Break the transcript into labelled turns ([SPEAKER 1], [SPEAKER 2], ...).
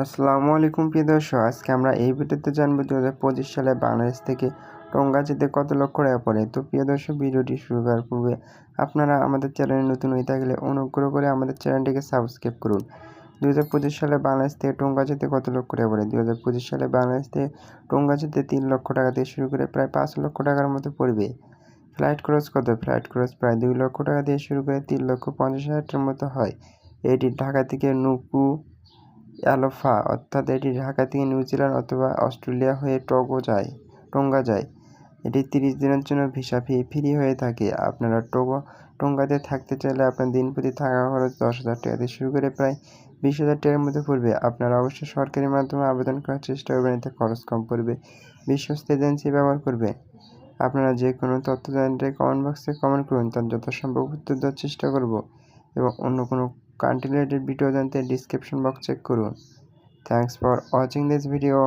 [SPEAKER 1] আসসালামু আলাইকুম প্রিয় দর্শক, আজকে আমরা এই ভিডিওতে জানব দু হাজার পঁচিশ সালে বাংলাদেশ থেকে টঙ্গা যেতে কত লক্ষ টাকা পড়ে। তো প্রিয় দর্শক, ভিডিওটি শুরু করার পূর্বে আপনারা আমাদের চ্যানেলে নতুন হয়ে থাকলে অনুগ্রহ করে আমাদের চ্যানেলটিকে সাবস্ক্রাইব করুন। দু হাজার পঁচিশ সালে বাংলাদেশ থেকে টঙ্গা যেতে কত লক্ষ টাকা পড়ে? দু হাজার পঁচিশ সালে বাংলাদেশ থেকে টঙ্গা যেতে তিন লক্ষ টাকা থেকে শুরু করে প্রায় পাঁচ লক্ষ টাকার মতো পড়বে। ফ্লাইট খরচ কত? ফ্লাইট খরচ প্রায় দুই লক্ষ টাকা দিয়ে শুরু করে তিন লক্ষ পঞ্চাশ হাজারের মতো হয়। এটি ঢাকা থেকে নুকু অ্যালোফা অর্থাৎ এটি ঢাকা থেকে নিউজিল্যান্ড অথবা অস্ট্রেলিয়া হয়ে টগো যায়, টোঙ্গা যায়। এটি তিরিশ দিনের জন্য ভিসা ফি, ফ্রি হয়ে থাকে। আপনারা টোগো, টোঙ্গাতে থাকতে চাইলে আপনার দিন প্রতি থাকা খরচ দশ হাজার টাকা দিয়ে শুরু করে প্রায় বিশ হাজার টাকার মধ্যে পড়বে। আপনারা অবশ্যই সরকারি মাধ্যমে আবেদন করার চেষ্টা করবেন, এতে খরচ কম পড়বে। বিশ্বস্ত এজেন্সি ব্যবহার করবে। আপনারা যে কোনো তথ্য জানতে কমেন্ট বক্সে কমেন্ট করুন, তার যথাসম্ভব উত্তর দেওয়ার চেষ্টা করব এবং অন্য কোনো কান্ট্রি রিলেটেড ভিডিও জানতে ডিসক্রিপশন বক্স চেক করুন। Thanks for watching this video